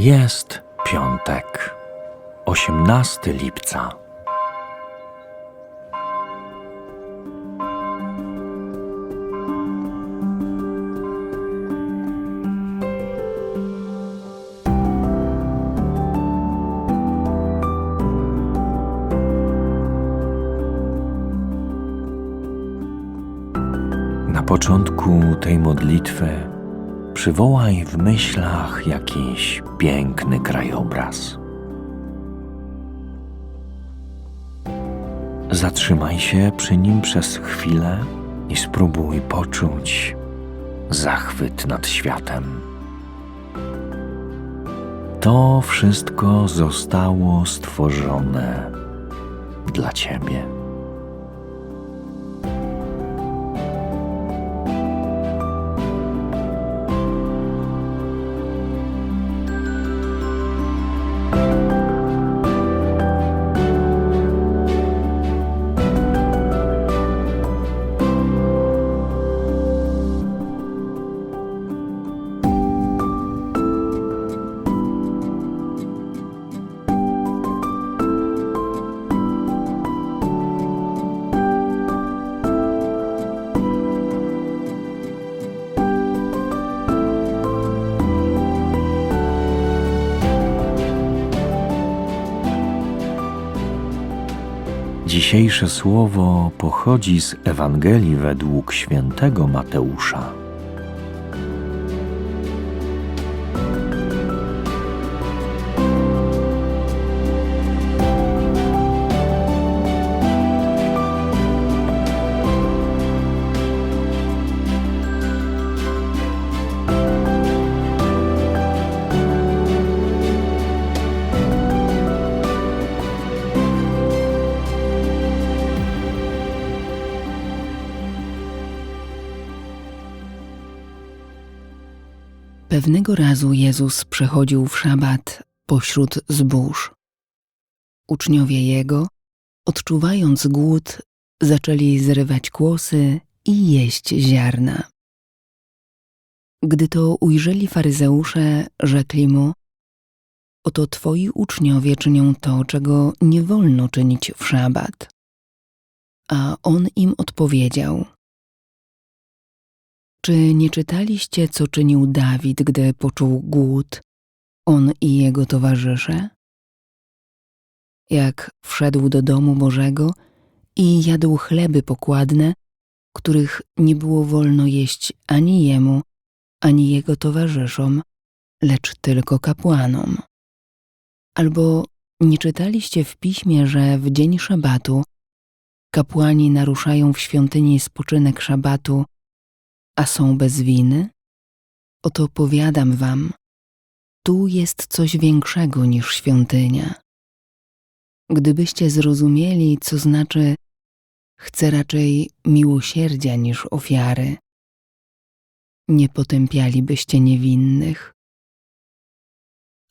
Jest piątek, 18 lipca. Na początku tej modlitwy przywołaj w myślach jakiś piękny krajobraz. Zatrzymaj się przy nim przez chwilę i spróbuj poczuć zachwyt nad światem. To wszystko zostało stworzone dla Ciebie. Dzisiejsze słowo pochodzi z Ewangelii według świętego Mateusza. Pewnego razu Jezus przechodził w szabat pośród zbóż. Uczniowie Jego, odczuwając głód, zaczęli zrywać kłosy i jeść ziarna. Gdy to ujrzeli faryzeusze, rzekli mu: Oto twoi uczniowie czynią to, czego nie wolno czynić w szabat. A on im odpowiedział: czy nie czytaliście, co czynił Dawid, gdy poczuł głód, on i jego towarzysze? Jak wszedł do domu Bożego i jadł chleby pokładne, których nie było wolno jeść ani jemu, ani jego towarzyszom, lecz tylko kapłanom. Albo nie czytaliście w piśmie, że w dzień szabatu kapłani naruszają w świątyni spoczynek szabatu a są bez winy? Oto powiadam wam, tu jest coś większego niż świątynia. Gdybyście zrozumieli, co znaczy chcę raczej miłosierdzia niż ofiary, nie potępialibyście niewinnych.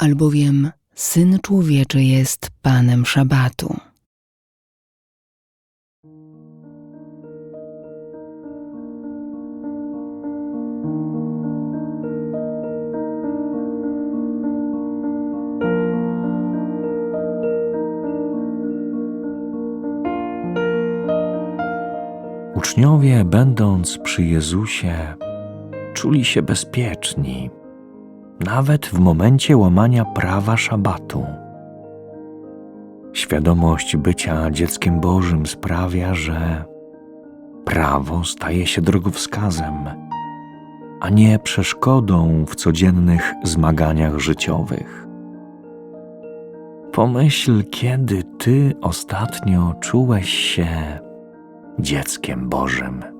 Albowiem Syn Człowieczy jest Panem Szabatu. Uczniowie, będąc przy Jezusie, czuli się bezpieczni, nawet w momencie łamania prawa szabatu. Świadomość bycia dzieckiem Bożym sprawia, że prawo staje się drogowskazem, a nie przeszkodą w codziennych zmaganiach życiowych. Pomyśl, kiedy ty ostatnio czułeś się dzieckiem Bożym.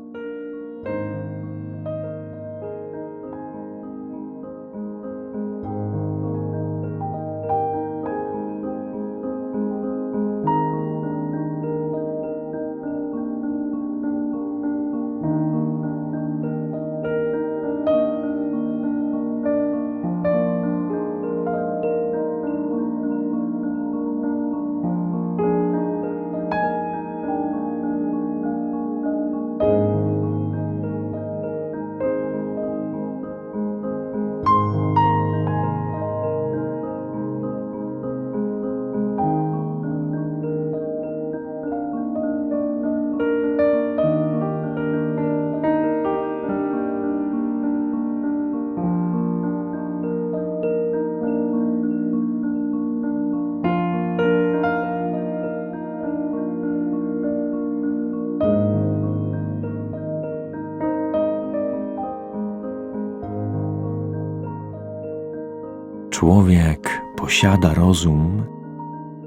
Człowiek posiada rozum,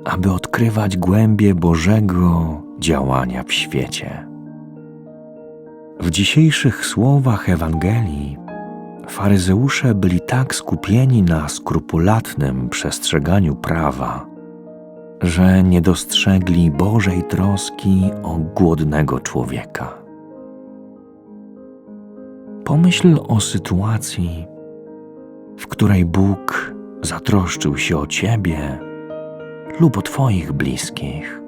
aby odkrywać głębie Bożego działania w świecie. W dzisiejszych słowach Ewangelii faryzeusze byli tak skupieni na skrupulatnym przestrzeganiu prawa, że nie dostrzegli Bożej troski o głodnego człowieka. Pomyśl o sytuacji, w której Bóg zatroszczył się o Ciebie lub o Twoich bliskich.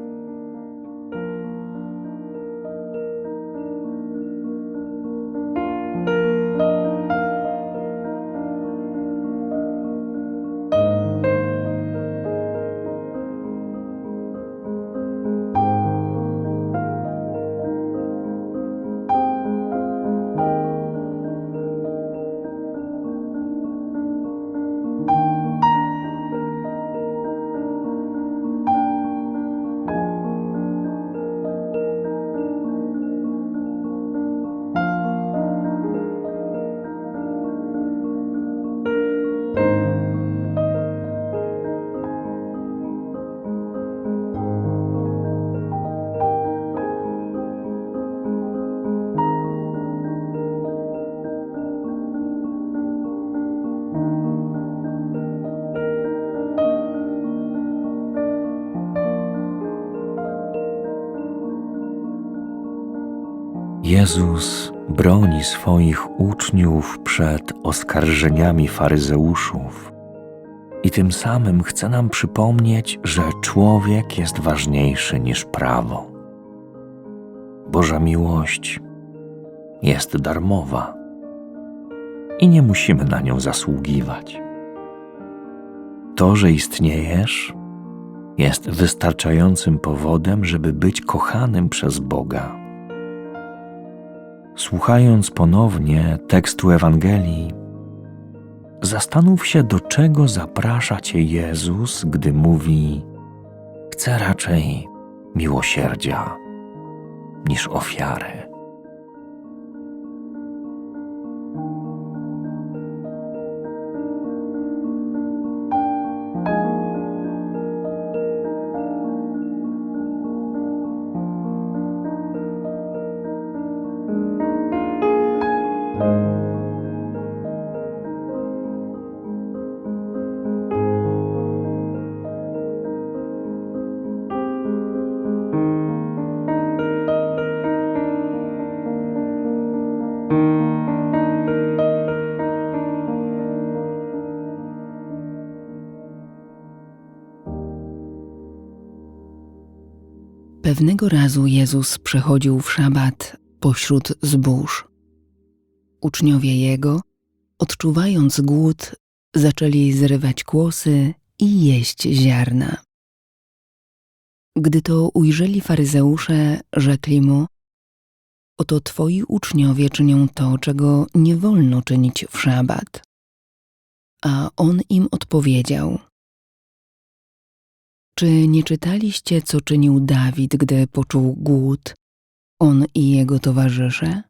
Jezus broni swoich uczniów przed oskarżeniami faryzeuszów i tym samym chce nam przypomnieć, że człowiek jest ważniejszy niż prawo. Boża miłość jest darmowa i nie musimy na nią zasługiwać. To, że istniejesz, jest wystarczającym powodem, żeby być kochanym przez Boga. Słuchając ponownie tekstu Ewangelii, zastanów się, do czego zaprasza Cię Jezus, gdy mówi: Chcę raczej miłosierdzia niż ofiary. Pewnego razu Jezus przechodził w szabat pośród zbóż. Uczniowie Jego, odczuwając głód, zaczęli zrywać kłosy i jeść ziarna. Gdy to ujrzeli faryzeusze, rzekli mu: Oto twoi uczniowie czynią to, czego nie wolno czynić w szabat. A on im odpowiedział: Czy nie czytaliście, co czynił Dawid, gdy poczuł głód, on i jego towarzysze?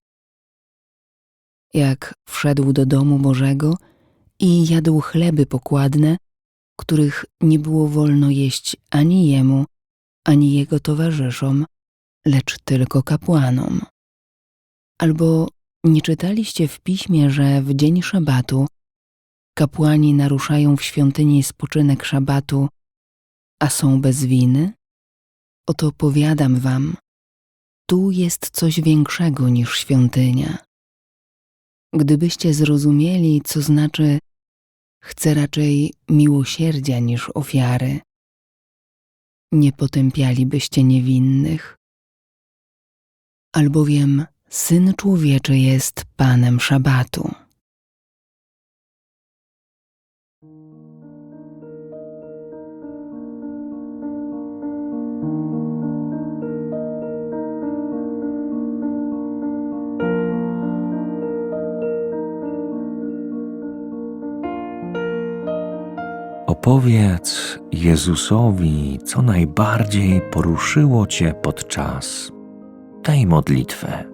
Jak wszedł do domu Bożego i jadł chleby pokładne, których nie było wolno jeść ani jemu, ani jego towarzyszom, lecz tylko kapłanom. Albo nie czytaliście w piśmie, że w dzień szabatu kapłani naruszają w świątyni spoczynek szabatu, a są bez winy? Oto powiadam wam, tu jest coś większego niż świątynia. Gdybyście zrozumieli, co znaczy chcę raczej miłosierdzia niż ofiary, nie potępialibyście niewinnych. Albowiem Syn Człowieczy jest Panem Szabatu. Opowiedz Jezusowi, co najbardziej poruszyło Cię podczas tej modlitwy.